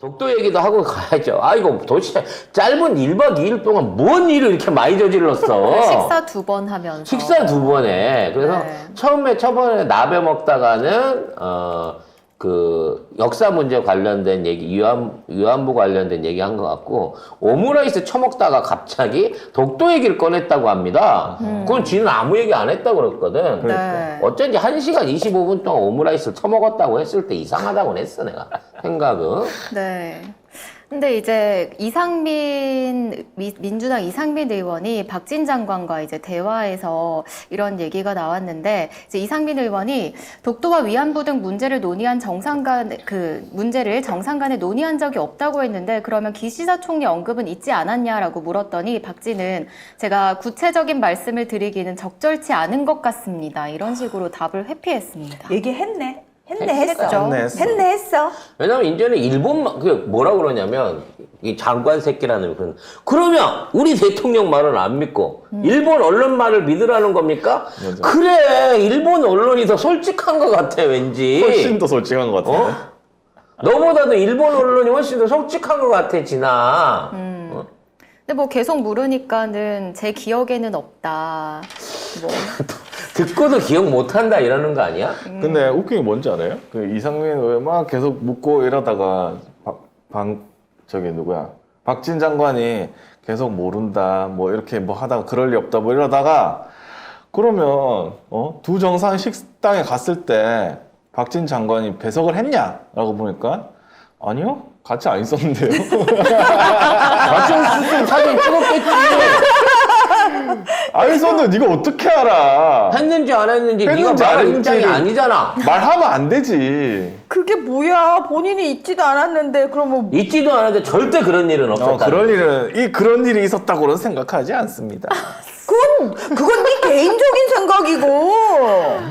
독도 얘기도 하고 가야죠. 아, 이거 도대체 짧은 1박 2일 동안 뭔 일을 이렇게 많이 저질렀어? 식사 두 번 하면서 식사 두 번에. 그래서 네. 처음에 처번에 나베 먹다가는, 어, 그, 역사 문제 관련된 얘기, 위안, 위안부 관련된 얘기 한 것 같고, 오므라이스 처먹다가 갑자기 독도 얘기를 꺼냈다고 합니다. 그건 지는 아무 얘기 안 했다고 그랬거든. 네. 어쩐지 1시간 25분 동안 오므라이스를 처먹었다고 했을 때 이상하다고 했어, 내가. 생각은. 네. 근데 이제 이상민 미- 민주당 이상민 의원이 박진 장관과 이제 대화에서 이런 얘기가 나왔는데 이제 이상민 의원이 독도와 위안부 등 문제를 논의한 정상 간 그 문제를 정상 간에 논의한 적이 없다고 했는데 그러면 기시다 총리 언급은 있지 않았냐라고 물었더니 박진은 제가 구체적인 말씀을 드리기는 적절치 않은 것 같습니다. 이런 식으로 답을 회피했습니다. 얘기했네. 했네 했어. 했네, 했어. 했네 했어. 왜냐면 이제는 일본만 그 뭐라 그러냐면 이 장관 새끼라는 그런 그러면 우리 대통령 말은 안 믿고 일본 언론 말을 믿으라는 겁니까? 맞아. 그래 일본 언론이 더 솔직한 것 같아 왠지 훨씬 더 솔직한 것 같은데. 어? 너보다도 일본 언론이 훨씬 더 솔직한 것 같아 진아 어? 근데 뭐 계속 물으니까는 제 기억에는 없다. 뭐 듣고도 기억 못한다 이러는 거 아니야? 근데 웃긴 게 뭔지 알아요? 그 이상민 의원 막 계속 묻고 이러다가 박, 방 저기 누구야? 박진 장관이 계속 모른다 뭐 이렇게 뭐 하다가 그럴 리 없다 뭐 이러다가 그러면 어? 두 정상 식당에 갔을 때 박진 장관이 배석을 했냐라고 보니까 아니요 같이 안 있었는데요. 같이 있으면 사진 찍었겠지 안 있었는데 네가 어떻게 알아? 했는지 안 했는지 네가 했는지 말할 안 입장이 했는지를- 아니잖아 말하면 안 되지. 그게 뭐야? 본인이 있지도 않았는데 그러면 있지도 않은데 절대 그런 일은 없었다 어, 그럴 일은 이 그런 일이 있었다고는 생각하지 않습니다. 그건 그건 네 개인적인 생각이고.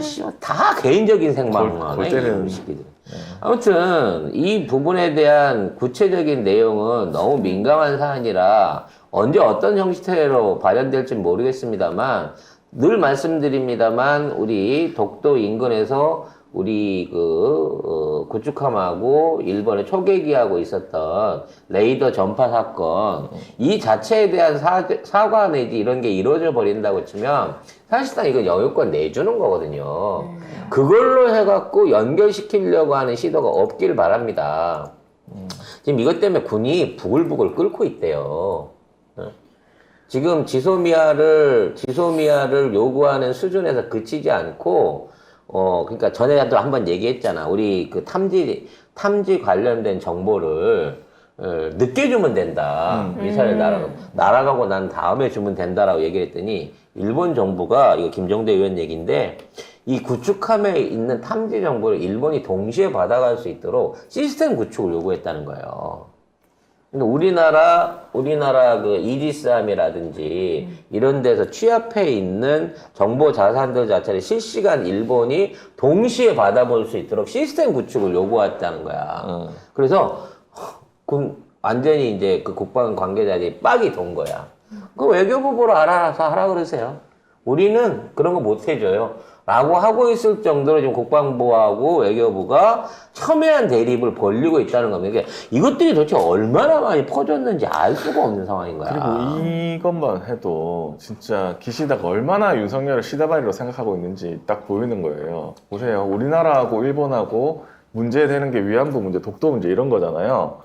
씨발, 다 개인적인 골- 생각만 골 해, 때리는. 아무튼 이 부분에 대한 구체적인 내용은 너무 민감한 사안이라 언제 어떤 형태로 발현될지 모르겠습니다만 늘 말씀드립니다만 우리 독도 인근에서 우리 그 어, 구축함하고 일본의 초계기하고 있었던 레이더 전파 사건 이 자체에 대한 사, 사과 내지 이런 게 이루어져 버린다고 치면 사실상 이거 영유권 내주는 거거든요. 그걸로 해갖고 연결시키려고 하는 시도가 없길 바랍니다. 지금 이것 때문에 군이 부글부글 끓고 있대요. 어? 지금 지소미아를 지소미아를 요구하는 수준에서 그치지 않고 어 그러니까 전에도 한번 얘기했잖아. 우리 그 탐지 탐지 관련된 정보를 어, 늦게 주면 된다. 미사일 날아가 날아가고 난 다음에 주면 된다라고 얘기를 했더니 일본 정부가 이거 김정대 의원 얘기인데 이 구축함에 있는 탐지 정보를 일본이 동시에 받아갈 수 있도록 시스템 구축을 요구했다는 거예요. 근데 우리나라 우리나라 그 이지스함이라든지 이런 데서 취합해 있는 정보 자산들 자체를 실시간 일본이 동시에 받아볼 수 있도록 시스템 구축을 요구했다는 거야. 어. 그래서 군 완전히 이제 그 국방 관계자들이 빡이 돈 거야. 그 외교부 보러 알아서 하라 그러세요. 우리는 그런 거 못 해줘요. 라고 하고 있을 정도로 지금 국방부하고 외교부가 첨예한 대립을 벌리고 있다는 겁니다. 그러니까 이것들이 도대체 얼마나 많이 퍼졌는지 알 수가 없는 상황인 거야. 그리고 이것만 해도 진짜 기시다가 얼마나 윤석열을 시다바리로 생각하고 있는지 딱 보이는 거예요. 보세요. 우리나라하고 일본하고 문제되는 게 위안부 문제, 독도 문제 이런 거잖아요.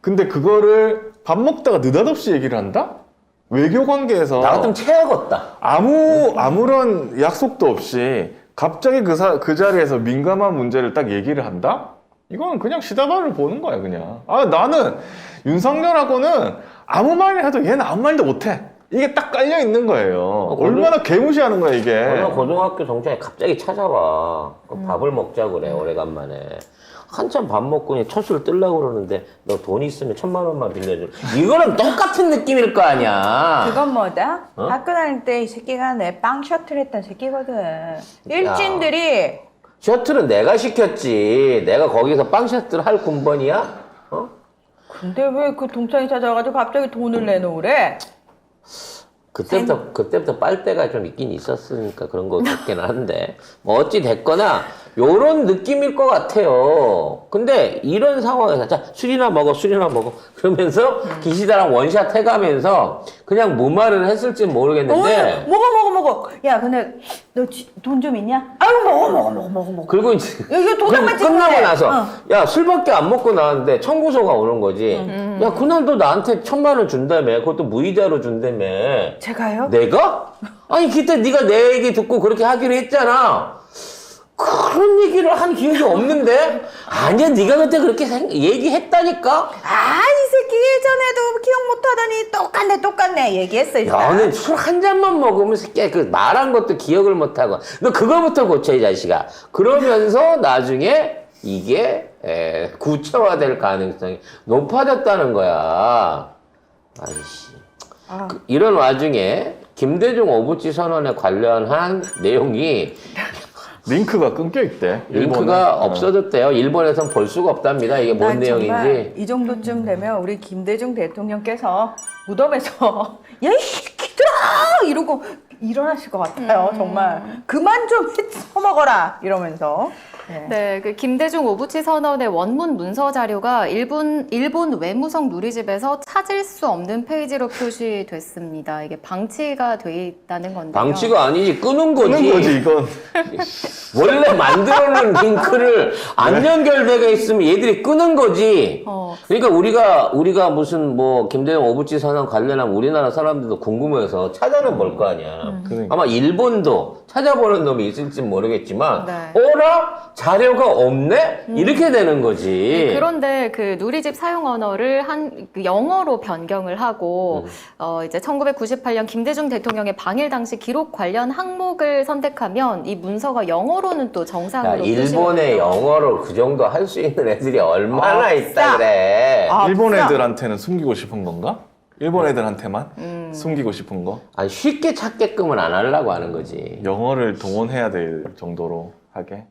근데 그거를 밥 먹다가 느닷없이 얘기를 한다? 외교 관계에서 나 같으면 체하겠다. 아무 아무런 약속도 없이 갑자기 그, 사, 그 자리에서 민감한 문제를 딱 얘기를 한다? 이건 그냥 시다바를 보는 거야 그냥. 아 나는 윤석열하고는 아무 말을 해도 얘는 아무 말도 못해. 이게 딱 깔려 있는 거예요. 그래? 얼마나 개무시하는 거야 이게. 얼마 고등학교 동창이 갑자기 찾아와. 그 밥을 먹자 그래, 오래간만에. 한참 밥 먹고 그냥 첫술 뜨려고 그러는데, 너 돈 있으면 천만 원만 빌려줘. 이거랑 똑같은 느낌일 거 아니야. 그건 뭐다? 어? 학교 다닐 때 이 새끼가 내 빵 셔틀 했던 새끼거든. 일진들이 셔틀은 내가 시켰지. 내가 거기서 빵 셔틀 할 군번이야? 어? 근데 왜 그 동창이 찾아가지고 갑자기 돈을 내놓으래? 그때부터, 그때부터 빨대가 좀 있긴 있었으니까 그런 거 같긴 한데. 뭐 어찌 됐거나, 요런 느낌일 것 같아요. 근데 이런 상황에서 자 술이나 먹어 술이나 먹어 그러면서 기시다랑 원샷 해가면서 그냥 무말을 했을지 모르겠는데 어, 먹어 먹어 먹어. 야 근데 너 돈 좀 있냐? 아유 먹어 먹어 먹어 먹어 먹어. 그리고 이제 이거 도장만 그럼 찍으면 끝나고 돼. 나서 어. 야 술밖에 안 먹고 나왔는데 청구서가 오는 거지. 야 그날 너 나한테 천만 원 준다며. 그것도 무이자로 준다며. 제가요? 내가? 아니 그때 네가 내 얘기 듣고 그렇게 하기로 했잖아. 그런 얘기를 한 기억이 없는데? 아니야 네가 그때 그렇게 생- 얘기했다니까? 아 이 새끼 예전에도 기억 못하더니 똑같네 똑같네 얘기했어 이제. 야, 너는 술 한 잔만 먹으면 새끼야 그 말한 것도 기억을 못하고 너 그거부터 고쳐 이 자식아. 그러면서 나중에 이게 에, 구체화될 가능성이 높아졌다는 거야. 아이씨. 아. 그- 이런 와중에 김대중 오부지 선언에 관련한 내용이 링크가 끊겨 있대. 링크가 일본은. 어. 없어졌대요. 일본에선 볼 수가 없답니다. 이게 뭔 난 내용인지. 이 정도쯤 되면 우리 김대중 대통령께서 무덤에서 야이 새끼들아 이러고 일어나실 것 같아요 정말 그만 좀 처먹어라 이러면서 네. 네, 그 김대중 오부치 선언의 원문 문서 자료가 일본 일본 외무성 누리집에서 찾을 수 없는 페이지로 표시됐습니다. 이게 방치가 돼 있다는 건데요. 방치가 아니지 끄는 거지. 끊는 거지 이건. 원래 만들어놓은 링크를 안 연결되어 있으면 얘들이 끄는 거지. 어. 그러니까 우리가 우리가 무슨 뭐 김대중 오부치 선언 관련한 우리나라 사람들도 궁금해서 찾아는 볼 거 아니야. 그러니까. 아마 일본도 찾아보는 놈이 있을지 모르겠지만, 네. 어라 자료가 없네 이렇게 되는 거지. 그런데 그 누리집 사용 언어를 한그 영어로 변경을 하고 음. 어 이제 1998년 김대중 대통령의 방일 당시 기록 관련 항목을 선택하면 이 문서가 영어로는 또 야, 정상으로 일본의 표시가 영어로 그 정도 할 수 있는 애들이 얼마나 아, 있다 싸. 그래. 아, 일본. 애들한테는 숨기고 싶은 건가? 일본 애들한테만 음. 숨기고 싶은 거? 아니 쉽게 찾게끔은 안 하려고 하는 거지. 영어를 동원해야 될 정도로 하게.